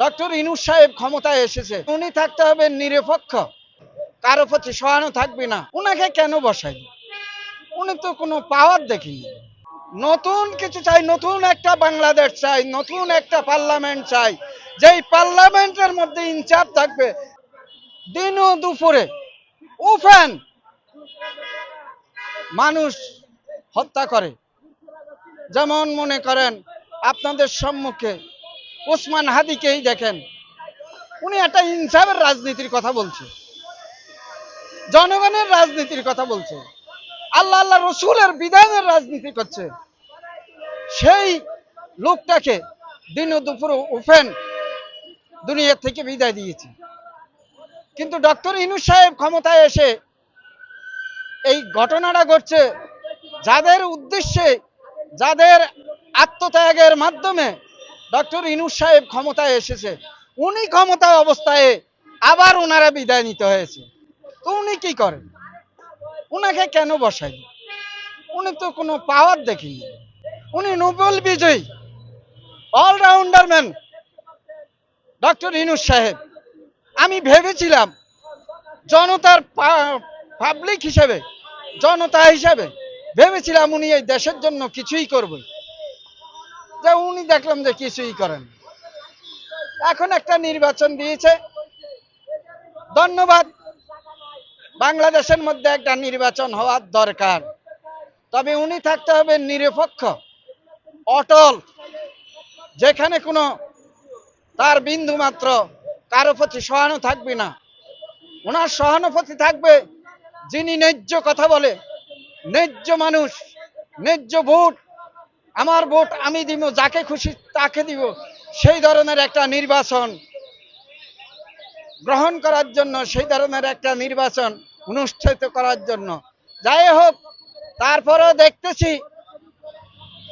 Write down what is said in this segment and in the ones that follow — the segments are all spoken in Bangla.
ডক্টর ইনুস সাহেব ক্ষমতায় এসেছে। উনি থাকতে হবে নিরপেক্ষ। কারও প্রতি সহানু থাকবে না। উনাকে কেন বসাই উনি তো কোনো পাওয়ার দেখিনি। নতুন কিছু চাই, নতুন একটা বাংলাদেশ চাই, নতুন একটা পার্লামেন্ট চাই। যেই পার্লামেন্টের মধ্যে ইনচার্জ থাকবে দিন ও দুপুরে উফেন মানুষ হত্যা করে। যেমন মনে করেন, আপনাদের সম্মুখে ওসমান হাদিকেই দেখেন। উনি একটা ইনসাফের রাজনীতির কথা বলছে। জনগণের রাজনীতির কথা বলছে। আল্লাহ আল্লাহ রসুলের বিধানের রাজনীতি করছে। সেই লোকটাকে দিন দুপুর ওপেন দুনিয়া থেকে বিদায় দিয়েছে। কিন্তু ডক্টর ইনু সাহেব ক্ষমতায় এসে এই ঘটনাটা ঘটছে যাদের উদ্দেশ্যে, যাদের আত্মত্যাগের মাধ্যমে ডক্টর ইনুস সাহেব ক্ষমতায় এসেছে। উনি ক্ষমতায় অবস্থায় আবার ওনারা বিদায় নিতে হয়েছে। তো উনি কি করেন? উনাকে কেন বসাই উনি তো কোনো পাওয়ার দেখিনি। উনি নোবেল বিজয়ী। অলরাউন্ডার ম্যান ডক্টর ইনুস সাহেব। আমি ভেবেছিলাম জনতার পাবলিক হিসেবে, জনতা হিসেবে ভেবেছিলাম উনি এই দেশের জন্য কিছুই করবে যে উনি দেখলাম যে কিছুই করেন। এখন একটা নির্বাচন দিয়েছে। ধন্যবাদ। বাংলাদেশের মধ্যে একটা নির্বাচন হওয়ার দরকার। তবে উনি থাকতে হবে নিরপেক্ষ, অটল। যেখানে কোনো তার বিন্দু মাত্র কারও প্রতি সহানু থাকবে না। ওনার সহানুভূতি থাকবে যিনি ন্যায্য কথা বলে, ন্যায্য মানুষ, ন্যায্য ভোট। আমার ভোট আমি দিব, যাকে খুশি তাকে দিব। সেই ধরনের একটা নির্বাচন গ্রহণ করার জন্য, সেই ধরনের একটা নির্বাচন অনুষ্ঠিত করার জন্য। যাই হোক, তারপরেও দেখতেছি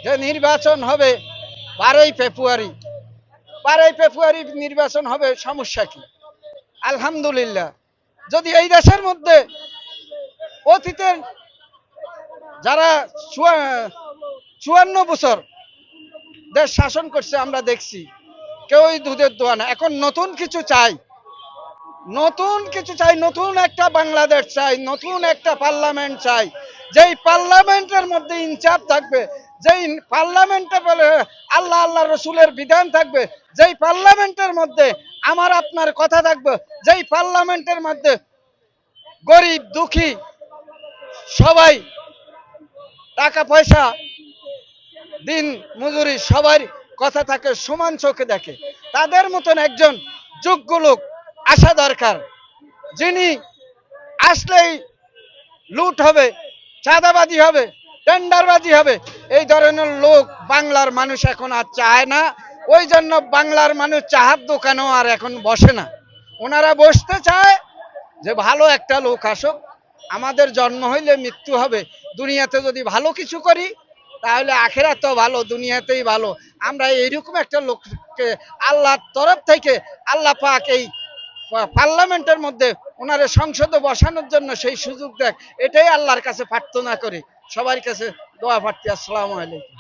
যে নির্বাচন হবে বারোই ফেব্রুয়ারি। বারোই ফেব্রুয়ারি নির্বাচন হবে, সমস্যা কি? আলহামদুলিল্লাহ। যদি এই দেশের মধ্যে অতীতের যারা চুয়ান্ন বছর দেশ শাসন করছে, আমরা দেখছি। কেউই দুধের দোয়া না। এখন নতুন কিছু চাই। নতুন কিছু চাই, নতুন একটা বাংলাদেশ চাই, নতুন একটা পার্লামেন্ট চাই। যেই পার্লামেন্টের মধ্যে ইনচার্জ থাকবে, যেই পার্লামেন্টে বলে আল্লাহ আল্লাহ রসুলের বিধান থাকবে, যেই পার্লামেন্টের মধ্যে আমার, আপনার কথা থাকবে, যেই পার্লামেন্টের মধ্যে গরিব, দুঃখী সবাই টাকা পয়সা দিন মজুরি সবার কথা থাকে, সমান চোখে দেখে। তাদের মতন একজন যোগ্য লোক আসা দরকার। যিনি আসলেই লুট হবে, চাঁদাবাজি হবে, টেন্ডারবাজি হবে, এই ধরনের লোক বাংলার মানুষ এখন আর চায় না। ওই জন্য বাংলার মানুষ চাহার দোকানেও আর এখন বসে না। ওনারা বসতে চায় যে ভালো একটা লোক আসুক। আমাদের জন্ম হইলে মৃত্যু হবে। দুনিয়াতে যদি ভালো কিছু করি তাহলে আখেরা তো ভালো, দুনিয়াতেই ভালো। আমরা এইরকম একটা লোককে আল্লাহর তরফ থেকে আল্লাহ পাক এই পার্লামেন্টের মধ্যে ওনারে সংসদে বসানোর জন্য সেই সুযোগ দেখ এটাই আল্লাহর কাছে প্রার্থনা করি। সবার কাছে দোয়া প্রার্থী। আসসালামু আলাইকুম।